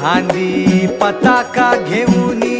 खांदी पताका घेऊनी